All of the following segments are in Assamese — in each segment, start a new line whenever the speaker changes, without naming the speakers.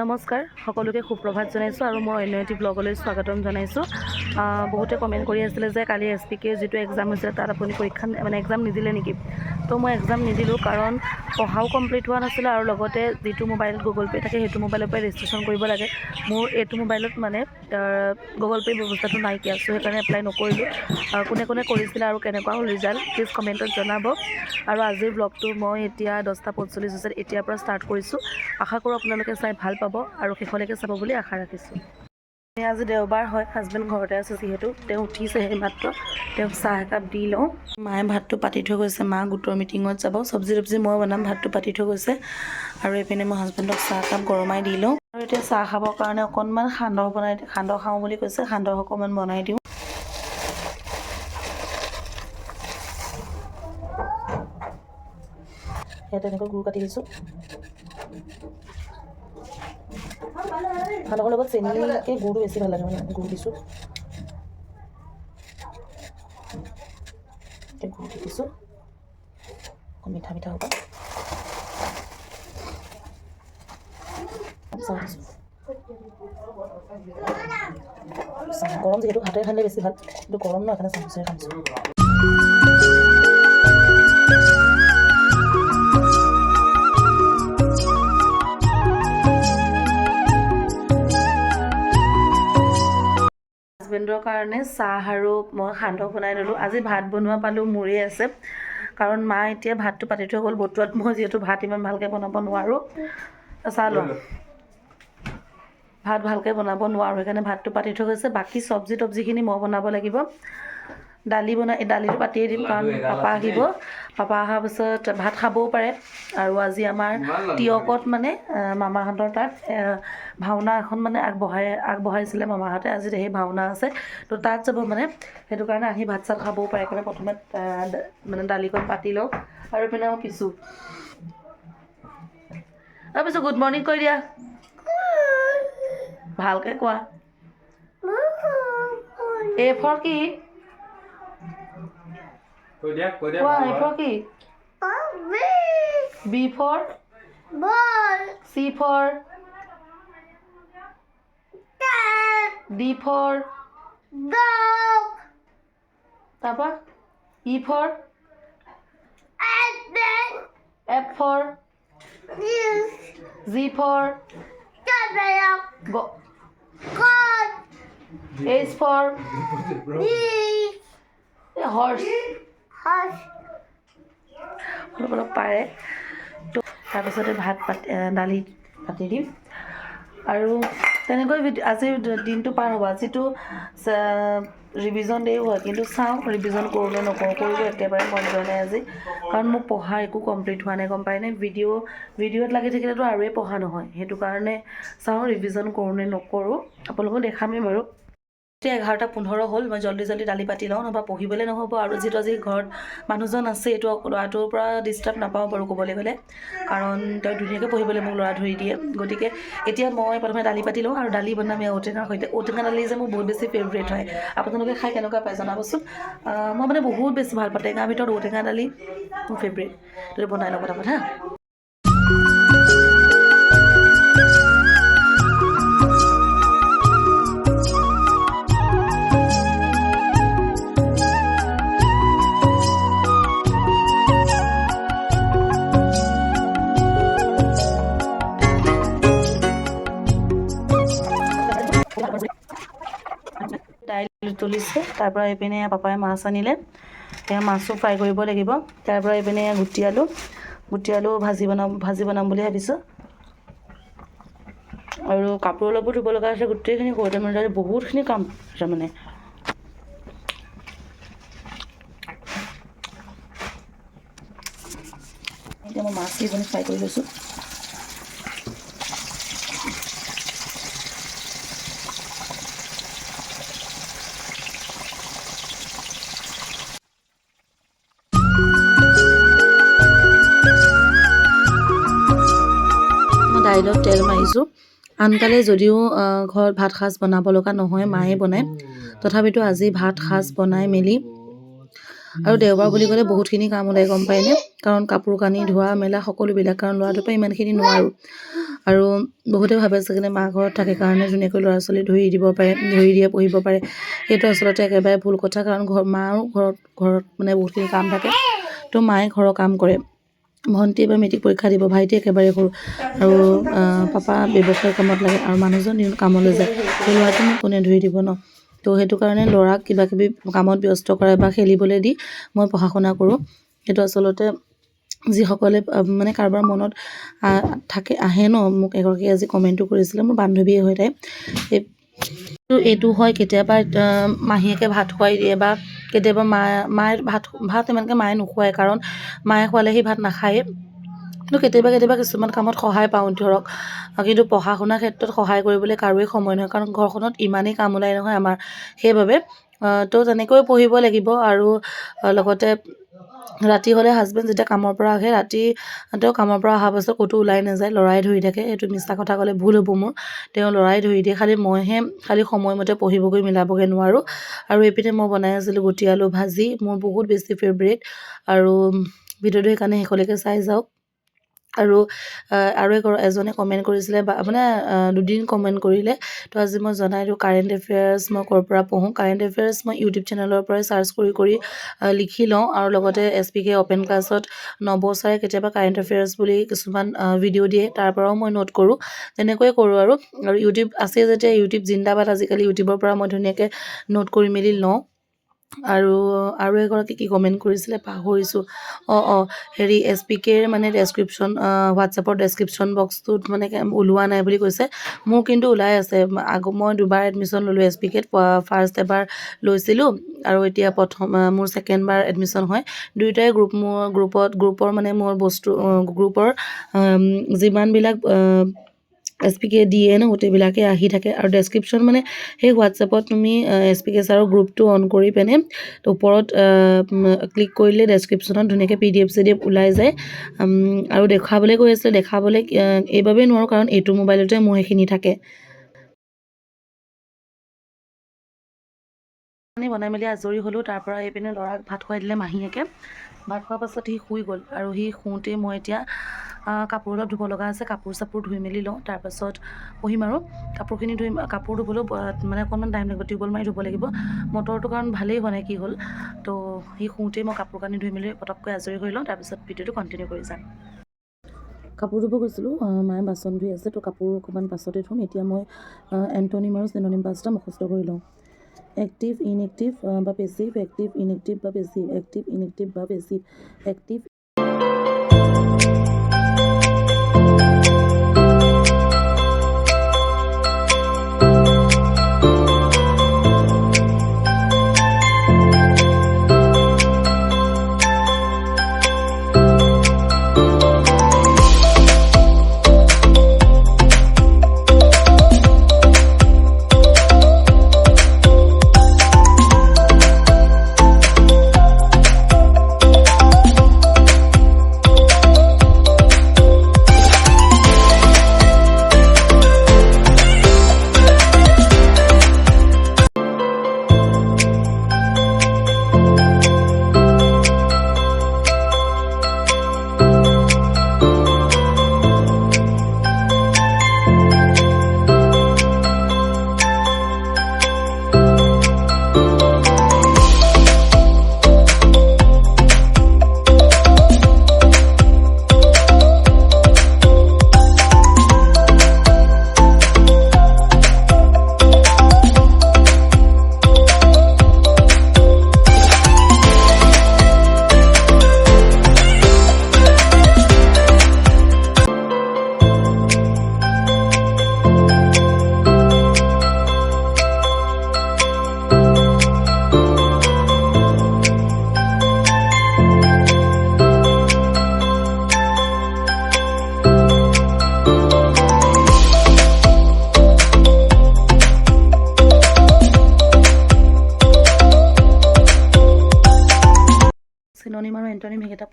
নমস্কাৰ সকলোকে সুপ্ৰভাত জনাইছোঁ আৰু মই অন্য এটি ব্লগলৈ স্বাগতম জনাইছোঁ। বহুতে কমেণ্ট কৰি আছিলে যে কালি এছ পি কে যিটো এক্সাম হৈছিলে তাত আপুনি পৰীক্ষা মানে এক্সাম নিদিলে নেকি? তো মই এক্সাম নিদিলোঁ কাৰণ পঢ়াও কমপ্লিট হোৱা নাছিলে আৰু লগতে যিটো মোবাইলত গুগল পে' থাকে সেইটো মোবাইলৰ পৰাই ৰেজিষ্ট্ৰেশ্যন কৰিব লাগে। মোৰ এইটো মোবাইলত মানে গুগল পে' ব্যৱস্থাটো নাইকিয়া চ' সেইকাৰণে এপ্লাই নকৰিলোঁ। আহ, কোনে কোনে কৰিছিলে আৰু কেনেকুৱা হ'ল ৰিজাল্ট প্লিজ কমেণ্টত জনাব। আৰু আজিৰ ব্লগটো মই এতিয়া দহটা পঞ্চল্লিছ হৈছে এতিয়াৰ পৰা ষ্টাৰ্ট কৰিছোঁ। আশা কৰোঁ আপোনালোকে চাই ভালো পাব আৰু শেষলৈকে চাব বুলি আশা ৰাখিছোঁ। আজি দেওবাৰ হয় হাজবেণ্ড ঘৰতে আছে যিহেতু তেওঁ উঠিছে সেই মাত্ৰ। তেওঁক চাহ একাপ দি লওঁ। মায়ে ভাতটো পাতি থৈ গৈছে মা গোটৰ মিটিঙত যাব। চব্জি তব্জি মই বনাম ভাতটো পাতি থৈ গৈছে। আৰু এইপিনে মই হাজবেণ্ডক চাহ একাপ গৰমাই দি লওঁ। আৰু এতিয়া চাহ খাবৰ কাৰণে অকণমান সান্দহ বনাই সান্দহ খাওঁ বুলি কৈছে সান্দহ অকণমান বনাই দিওঁ। ইয়াত এনেকৈ গুৰ কাটি দিছোঁ। সান্দহৰ লগত চেনিকৈ গুৰটো বেছি ভাল লাগে মানে গুৰ দিছোঁ এতিয়া গুৰ দি দিছোঁ অকণ মিঠা মিঠা হ'ব। চাহ দিছোঁ চাহ গৰম যিহেতু হাতেৰে খালে বেছি ভাল কিন্তু গৰম ন সেইকাৰণে চামুচেৰে খাইছোঁ কাৰণে চাহ আৰু মই সান্দহ বনাই ল'লোঁ। আজি ভাত বনোৱা পালোঁ মোৰেই আছে। কাৰণ মা এতিয়া ভাতটো পাতি থৈ গ'ল বতুৱাত মই যিহেতু ভাত ইমান ভালকৈ বনাব নোৱাৰোঁ। চাহ লোৱা ভাত ভালকৈ বনাব নোৱাৰোঁ সেইকাৰণে ভাতটো পাতি থৈ গৈছে। বাকী চব্জি তব্জিখিনি মই বনাব লাগিব। দালি বনাই দালিটো পাতিয়ে দিম কাৰণ পাপা আহিব। পাপা অহাৰ পিছত ভাত খাবও পাৰে। আৰু আজি আমাৰ তিয়কত মানে মামাহঁতৰ তাত ভাওনা এখন মানে আগবঢ়াই আগবঢ়াইছিলে মামাহঁতে। আজি সেই ভাওনা আছে। তো তাত যাব মানে। সেইটো কাৰণে আহি ভাত চাত খাবও পাৰে। সেইকাৰণে প্ৰথমে মানে দালিকণ পাতি লওঁ। আৰু এইপিনে মই পিছোঁ। তাৰপিছত গুড মৰ্ণিং কৈ দিয়া। ভালকৈ কোৱা। এ ফৰ কি?
কৈ দিয়া কৈ দিয়া
কোৱা
ভাল
এ
হয়।
ফৰ কি B for C for D for তাৰপৰা E for F for G for H for horse অলপ অলপ পাৰে। তো তাৰপিছতে ভাত পাতি দালি পাতি দিম। আৰু তেনেকৈ দ- দিনটো পাৰ হ'ব। আজিতো ৰিভিজন ডেও হয়। কিন্তু চাওঁ ৰিভিজন কৰোঁ নে নকৰোঁ। কৰিব একেবাৰে মন যোৱা নাই আজি। কাৰণ মোৰ পঢ়া একো কমপ্লিট হোৱা নাই। গম পায়নে ভিডিঅ' ভিডিঅ'ত লাগি থাকিলেতো আৰুৱে পঢ়া নহয়। সেইটো কাৰণে চাওঁ ৰিভিজন কৰোঁ নে নকৰোঁ। আপোনালোকক দেখামেই বাৰু। এতিয়া এঘাৰটা পোন্ধৰ হ'ল মই জল্দি জল্দি দালি পাতি লওঁ নহবা পঢ়িবলৈ নহ'ব আৰু যিহেতু আজি ঘৰত মানুহজন আছে এইটো ল'ৰাটোৰ পৰা ডিষ্টাৰ্ব নাপাওঁ বাৰু ক'বলৈ গ'লে। কাৰণ তেওঁ ধুনীয়াকৈ পঢ়িবলৈ মোক ল'ৰা ধৰি দিয়ে। গতিকে এতিয়া মই প্ৰথমে দালি পাতি লওঁ আৰু দালি বনাম এই ঔটেঙাৰ সৈতে। ঔটেঙা দালি যে মোৰ বহুত বেছি ফেভৰেট হয়। আপোনালোকে খাই কেনেকুৱা পায় জনাবচোন? মই মানে বহুত বেছি ভাল পাওঁ। টেঙাৰ ভিতৰত ঔটেঙা দালি মোৰ ফেভৰেট বনাই লওঁ পটাপট হা। দাইল তুলিছে তাৰ পৰা এইপিনে পাপাই মাছ আনিলে। সেয়া মাছো ফ্ৰাই কৰিব লাগিব। তাৰ পৰা এইপিনে গুটি আলু। গুটি আলু ভাজি বনাম ভাজি বনাম বুলি ভাবিছোঁ। আৰু কাপোৰ অলপো ধুব লগা আছে গোটেইখিনি কৰোঁতে মেলোতে বহুতখিনি কাম আছে মানে। এতিয়া মই কেইজনী ফ্ৰাই কৰি লৈছোঁ। দাইলত তেল মাৰিছোঁ। আনকালে যদিও ঘৰত ভাত সাজ বনাব লগা নহয় মায়ে বনায়। তথাপিতো আজি ভাত সাজ বনাই মেলি। আৰু দেওবাৰ বুলি ক'লে বহুতখিনি কাম ওলাই গম পায়নে কাৰণ কাপোৰ কানি ধোৱা মেলা সকলোবিলাক। কাৰণ ল'ৰাটোৰ পৰা ইমানখিনি নোৱাৰোঁ। আৰু বহুতে ভাবে চাগে মা ঘৰত থাকে কাৰণে ধুনীয়াকৈ ল'ৰা ছোৱালী ধৰি দিব পাৰে ধৰি দিয়ে পঢ়িব পাৰে। সেইটো আচলতে একেবাৰে ভুল কথা। কাৰণ ঘৰ মাৰো ঘৰত ঘৰত মানে বহুতখিনি কাম থাকে। তো মায়ে ঘৰৰ কাম কৰে। ভণ্টি এবাৰ মেট্ৰিক পৰীক্ষা দিব ভাইটি একেবাৰে সৰু। আৰু পাপা ব্যৱসায় কামত লাগে আৰু মানুহজন কামলৈ যায়। সেই ল'ৰাটোনো কোনে ধৰি দিব ন? তো সেইটো কাৰণে ল'ৰাক কিবা কিবি কামত ব্যস্ত কৰে বা খেলিবলৈ দি মই পঢ়া শুনা কৰোঁ। সেইটো আচলতে যিসকলে মানে কাৰোবাৰ মনত থাকে আহে ন? মোক এগৰাকী আজি কমেণ্টটো কৰিছিলে মোৰ বান্ধৱীয়ে হয় তাই এই তো এইটো হয় কেতিয়াবা মাহীয়েকে ভাত খুৱাই দিয়ে বা কেতিয়াবা মায়ে মায়ে ভাত ভাত ইমানকৈ মায়ে নোখোৱায় কাৰণ মায়ে খোৱালে সি ভাত নাখায়েই কিন্তু কেতিয়াবা কেতিয়াবা কিছুমান কামত সহায় পাওঁ ধৰক কিন্তু পঢ়া শুনাৰ ক্ষেত্ৰত সহায় কৰিবলৈ কাৰোৱেই সময় নহয় কাৰণ ঘৰখনত ইমানেই কাম ওলাই নহয় আমাৰ। সেইবাবে তো তেনেকৈ পঢ়িব লাগিব আৰু লগতে ৰাতি হ'লে হাজবেণ্ড যেতিয়া কামৰ পৰা আহে ৰাতি তেওঁ কামৰ পৰা অহাৰ পাছত ক'তো ওলাই নাযায় ল'ৰাই ধৰি থাকে। এইটো মিছা কথা ক'লে ভুল হ'ব মোৰ। তেওঁ ল'ৰাই ধৰি দিয়ে। খালি মইহে খালি সময়মতে পঢ়িবগৈ মিলাবগৈ নোৱাৰোঁ। আৰু এইপিনে মই বনাই আছিলোঁ গুটি আলু ভাজি। মোৰ বহুত বেছি ফেভৰেট আৰু ভিডিঅ'টো সেইকাৰণে শেষলৈকে চাই যাওক। আৰু আৰু এগৰ এজনে কমেণ্ট কৰিছিলে বা মানে দুদিন কমেণ্ট কৰিলে তো আজি মই জনাই দিওঁ কাৰেণ্ট এফেয়াৰ্ছ মই ক'ৰ পৰা পঢ়োঁ কাৰেণ্ট এফেয়াৰ্ছ মই ইউটিউব চেনেলৰ পৰাই চাৰ্চ কৰি কৰি লিখি লওঁ আৰু লগতে এছ পি কে অ'পেন ক্লাছত নৱচাৰে কেতিয়াবা কাৰেণ্ট এফেয়াৰ্ছ বুলি কিছুমান ভিডিঅ' দিয়ে তাৰ পৰাও মই নোট কৰোঁ তেনেকৈয়ে কৰোঁ আৰু আৰু ইউটিউব আছে যেতিয়া ইউটিউব জিন্দাবাদ আজিকালি ইউটিউবৰ পৰা মই ধুনীয়াকৈ নোট কৰি মেলি লওঁ। আৰু আৰু এগৰাকী কি কমেণ্ট কৰিছিলে পাহৰিছোঁ। অঁ অঁ হেৰি এছ পি কেৰ মানে ডেছক্ৰিপশ্যন হোৱাটছএপৰ ডেছক্ৰিপশ্যন বক্সটোত মানে ওলোৱা নাই বুলি কৈছে। মোৰ কিন্তু ওলাই আছে। আগ মই দুবাৰ এডমিশ্যন ল'লোঁ এছ পি কেত ফাৰ্ষ্ট এবাৰ লৈছিলোঁ। আৰু এতিয়া প্ৰথম মোৰ ছেকেণ্ড বাৰ এডমিশ্যন হয়। দুয়োটাই গ্ৰুপ মোৰ গ্ৰুপত গ্ৰুপৰ মানে মোৰ বস্তু গ্ৰুপৰ যিমানবিলাক এছ পি কে দিয়ে ন, গোটেইবিলাকে আহি থাকে। আৰু ডেছক্ৰিপশ্যন মানে সেই হোৱাটছএপত তুমি এছ পি কে ছাৰৰ গ্ৰুপটো অন কৰি পিনে, ওপৰত ক্লিক কৰিলে ডেছক্ৰিপশ্যনত ধুনীয়াকৈ P D F C D F ওলাই যায়। আৰু দেখাবলৈ কৈ আছিলে দেখাবলৈ এইবাবেই নোৱাৰোঁ, কাৰণ এইটো মোবাইলতে মোৰ সেইখিনি থাকে। পানী বনাই মেলি আজৰি হ'লোঁ তাৰ পৰা এইপিনে ল'ৰাক ভাত খুৱাই দিলে মাহীয়েকে। ভাত খোৱাৰ পাছত সি শুই গ'ল আৰু সি শুওঁতেই মই এতিয়া কাপোৰ অলপ ধুব লগা আছে কাপোৰ চাপোৰ ধুই মেলি লওঁ। তাৰপাছত পঢ়িম আৰু। কাপোৰখিনি ধুই কাপোৰ ধুবলৈও মানে অকণমান টাইম লাগিব টিউবৱেল মাৰি ধুব লাগিব। মটৰটো কাৰণ ভালেই হোৱা নাই কি হ'ল? তো সি শুওঁতেই মই কাপোৰ কানি ধুই মেলি পটককৈ আজৰি হৈ লওঁ তাৰপিছত ভিডিঅ'টো কণ্টিনিউ কৰি যাম। কাপোৰ ধুব গৈছিলোঁ মায়ে বাচন ধুই আছে তো কাপোৰ অকণমান পাছতে ধুম। এতিয়া মই এণ্টনিম আৰু চিননিম পাঁচটা মুখস্থ কৰি লওঁ। অ্যাক্টিভ ইনঅ্যাক্টিভ বা প্যাসিভ অ্যাক্টিভ ইনঅ্যাক্টিভ বা প্যাসিভ অ্যাক্টিভ ইনঅ্যাক্টিভ বা প্যাসিভ অ্যাক্টিভ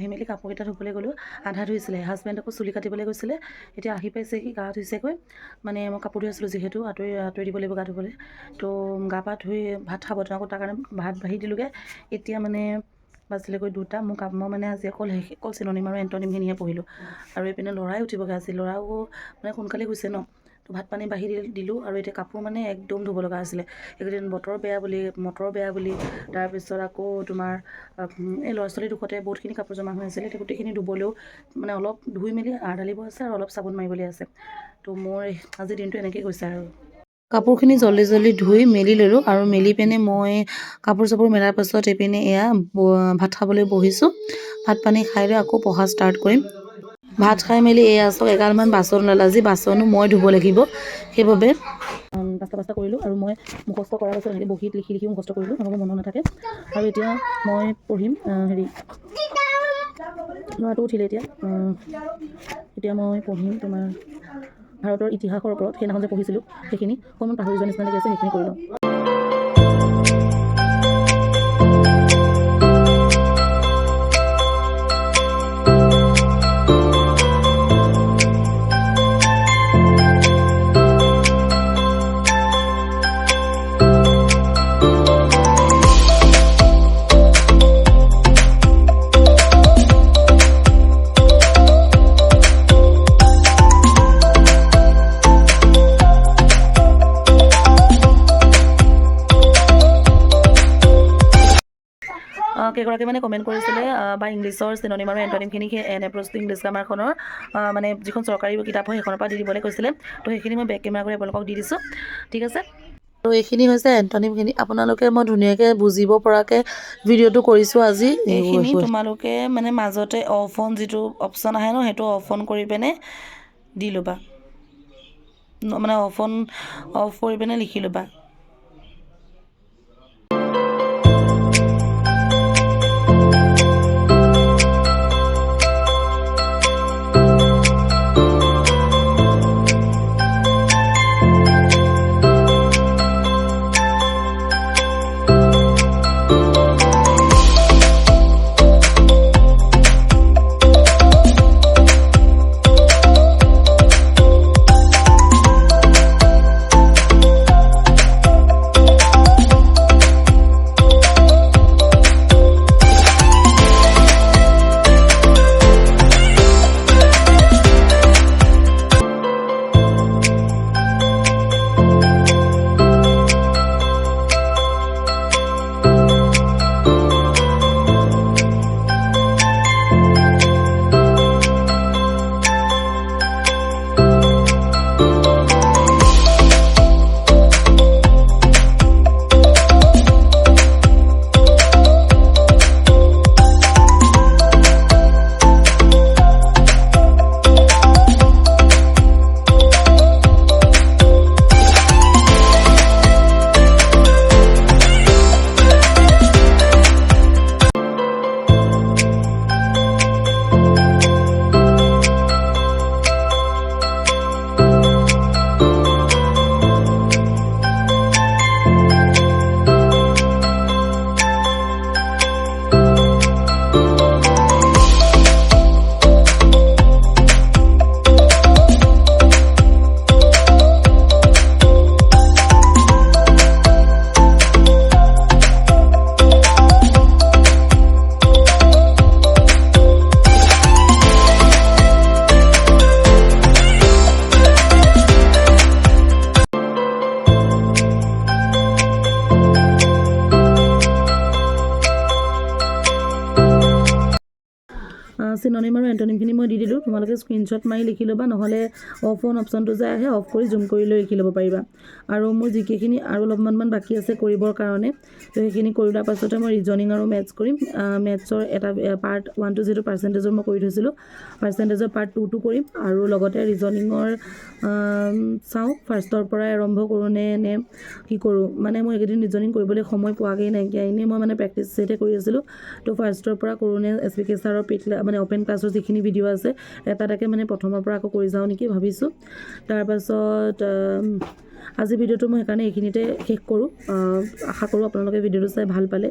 পঢ়ি মেলি কাপোৰকেইটা ধুবলৈ গ'লোঁ আধা ধুইছিলে হাজবেণ্ডকো চুলি কাটিবলৈ গৈছিলে এতিয়া আহি পাইছেহি গা ধুইছেগৈ মানে মই কাপোৰ ধুই আছিলোঁ যিহেতু আঁতৰি আঁতৰি দিব লাগিব গা ধুবলৈ তো গা পা ধুই ভাত খাব আকৌ তাৰ কাৰণে ভাত বাঢ়ি দিলোঁগৈ এতিয়া মানে বাজিলেগৈ দুটা মোক মই মানে আজি অকল অকল চিননিম আৰু এণ্টনিমখিনিহে পঢ়িলোঁ আৰু এইপিনে ল'ৰাই উঠিবগৈ আজি ল'ৰাও মানে সোনকালে গৈছে ন ভাত পানী বাঢ়ি দিলোঁ আৰু এতিয়া কাপোৰ মানে একদম ধুব লগা আছিলে। এইকেইদিন বতৰ বেয়া বুলি, মটৰ বেয়া বুলি, তাৰপিছত আকৌ তোমাৰ এই ল'ৰা ছোৱালীৰ দুখতে বহুতখিনি কাপোৰ জমা হৈ আছিলে, এতিয়া গোটেইখিনি ধুবলৈও মানে অলপ ধুই মেলি আৰ ঢালিব আছে আৰু অলপ চাবোন মাৰিবলৈ আছে। তো মোৰ আজিৰ দিনটো এনেকৈ গৈছে আৰু। কাপোৰখিনি জল্দি জল্দি ধুই মেলি ল'লোঁ আৰু মেলি পিনে মই কাপোৰ চাপোৰ মেলাৰ পাছত এইপিনে এয়া ভাত খাবলৈ বহিছোঁ। ভাত পানী খাই লৈ আকৌ পঢ়া ষ্টাৰ্ট কৰিম। ভাত খাই মেলি এয়া চাওক এগালমান বাচন ওলালে আজি বাচনো মই ধুব লাগিব সেইবাবে পাঁচটা পাঁচটা কৰিলোঁ আৰু মই মুখস্থ কৰাৰ পাছত এনেকৈ বহীত লিখি লিখি মুখস্থ কৰিলোঁ নহ'ব মনত নাথাকে। আৰু এতিয়া মই পঢ়িম হেৰি ল'ৰাটো উঠিলে এতিয়া এতিয়া মই পঢ়িম তোমাৰ ভাৰতৰ ইতিহাসৰ ওপৰত সেইদিনাখন যে পঢ়িছিলোঁ সেইখিনি। অকণমান পাহৰি যোৱা নিচিনা লাগি আছে সেইখিনি কৰি লওঁ। কেইগৰাকী মানে কমেণ্ট কৰিছিলে বা ইংলিছৰ চিননিম আৰু এণ্টনিমখিনি সেই এন এপ্ৰ'চ টু ইংলিছ গ্ৰামাৰখনৰ মানে যিখন চৰকাৰী কিতাপ হয় সেইখনৰ পৰা দি দিবলৈ কৈছিলে। তো সেইখিনি মই বেক কেমেৰা কৰি আপোনালোকক দি দিছোঁ। ঠিক আছে? আৰু এইখিনি হৈছে এণ্টনিমখিনি আপোনালোকে মই ধুনীয়াকৈ বুজিব পৰাকৈ ভিডিঅ'টো কৰিছোঁ আজি। এইখিনি তোমালোকে মানে মাজতে অফ অন যিটো অপশ্যন আহে ন সেইটো অফ অন কৰি পিনে দি ল'বা। মানে অফ অন অফ কৰি পিনে লিখি ল'বা। মই দি দিলোঁ, তোমালোকে স্ক্ৰীনশ্বট মাৰি লিখি ল'বা, নহ'লে অফ অন অপশ্যনটো যে আহে অফ কৰি জুম কৰি লৈ লিখি ল'ব পাৰিবা। আৰু মোৰ যিকেইখিনি আৰু অলপমান বাকী আছে কৰিবৰ কাৰণে, তো সেইখিনি কৰি লোৱাৰ পাছতে মই ৰিজনিং আৰু মেথছ কৰিম। মেথছৰ এটা পাৰ্ট ওৱান টু যিটো পাৰ্চেণ্টেজৰ মই কৰি থৈছিলোঁ। পাৰ্চেণ্টেজৰ পাৰ্ট টুটো কৰিম আৰু লগতে ৰিজনিঙৰ চাওঁ ফাৰ্ষ্টৰ পৰাই আৰম্ভ কৰোঁ নে কি কৰোঁ। মানে মই এইকেইদিন ৰিজনিং কৰিবলৈ সময় পোৱাগৈ নাইকিয়া, এনেই মই মানে প্ৰেক্টিছ কৰি আছিলোঁ, তো ফাৰ্ষ্টৰ পৰা কৰোঁ নে এছ পি কে ছাৰৰ পেইড মানে অ'পেন ক্লাছৰ যিখিনি ভিডিঅ' আছে। এটা এটাকৈ মানে প্ৰথমৰ পৰা আকৌ কৰি যাওঁ নেকি ভাবিছোঁ। তাৰপাছত আজি ভিডিঅ'টো মই সেইকাৰণে এইখিনিতে শেষ কৰোঁ। আশা কৰোঁ আপোনালোকে ভিডিঅ'টো চাই ভালো পালে।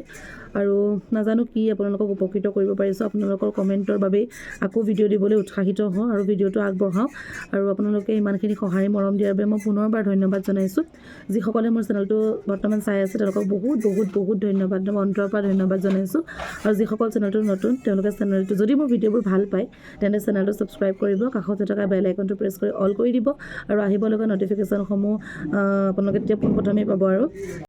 আৰু নাজানো কি আপোনালোকক উপকৃত কৰিব পাৰিছোঁ আপোনালোকৰ কমেণ্টৰ বাবেই আকৌ ভিডিঅ' দিবলৈ উৎসাহিত হওঁ আৰু ভিডিঅ'টো আগবঢ়াওঁ। আৰু আপোনালোকে ইমানখিনি সঁহাৰি মৰম দিয়াৰ বাবে মই পুনৰবাৰ ধন্যবাদ জনাইছোঁ। যিসকলে মোৰ চেনেলটো বৰ্তমান চাই আছে, তেওঁলোকক বহুত বহুত বহুত ধন্যবাদ। মই অন্তৰৰ পৰা ধন্যবাদ জনাইছোঁ। আৰু যিসকল চেনেলটো নতুন, তেওঁলোকে চেনেলটো যদি মোৰ ভিডিঅ'বোৰ ভালো পায়, তেন্তে চেনেলটো ছাবস্ক্ৰাইব কৰিব কাষতে থকা বেল আইকনটো প্ৰেছ কৰি অল কৰি দিব। আৰু আহিব লগা ন'টিফিকেশ্যনসমূহ আপোনালোকে তেতিয়া পোনপ্ৰথমেই পাব আৰু।